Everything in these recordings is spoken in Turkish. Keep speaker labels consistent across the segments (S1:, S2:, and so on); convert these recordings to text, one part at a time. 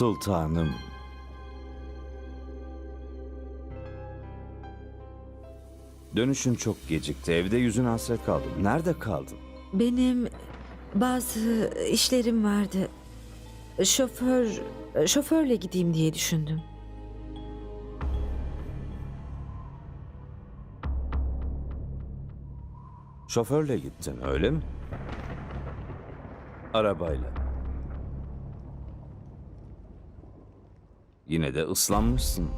S1: Sultanım. Dönüşün çok gecikti. Evde yüzün hasret kaldım. Nerede kaldın?
S2: Benim bazı işlerim vardı. Şoför, şoförle gideyim diye düşündüm.
S1: Şoförle gittin öyle mi? Arabayla. Yine de ıslanmışsın.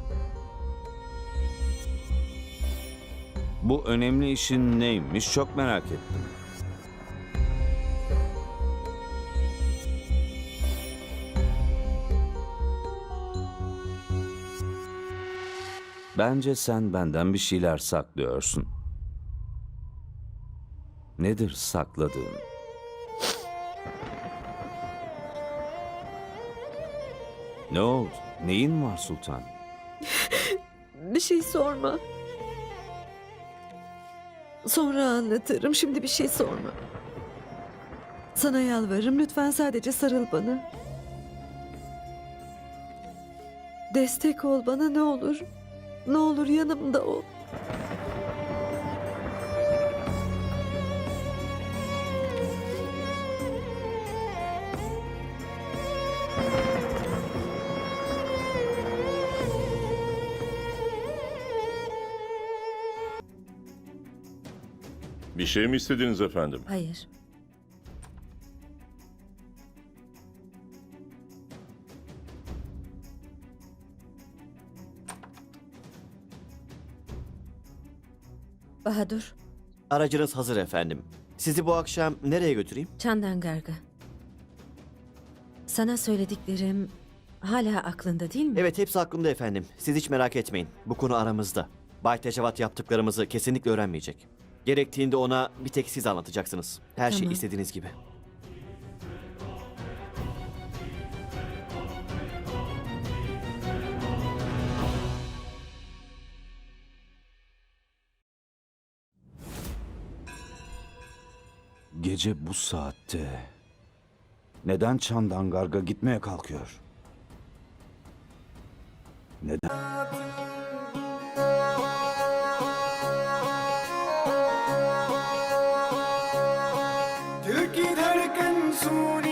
S1: Bu önemli işin neymiş çok merak ettim. Bence sen benden bir şeyler saklıyorsun. Nedir sakladığın? Ne oldu? Neyin var sultan?
S2: Bir şey sorma. Sonra anlatırım. Şimdi bir şey sorma. Sana yalvarırım. Lütfen sadece sarıl bana. Destek ol bana ne olur. Ne olur yanımda ol.
S3: Bir şey mi istediniz efendim?
S2: Hayır. Bahadur,
S4: Aracınız hazır efendim. Sizi bu akşam nereye götüreyim?
S2: Çandangarga. Sana söylediklerim hala aklında değil mi?
S4: Evet hepsi aklımda efendim. Siz hiç merak etmeyin. Bu konu aramızda. Bay Tecavat yaptıklarımızı kesinlikle öğrenmeyecek. Gerektiğinde ona bir tek siz anlatacaksınız. Her şey
S2: Tamam.
S4: istediğiniz gibi.
S1: Gece bu saatte neden Çandangarga gitmeye kalkıyor? Neden? soon.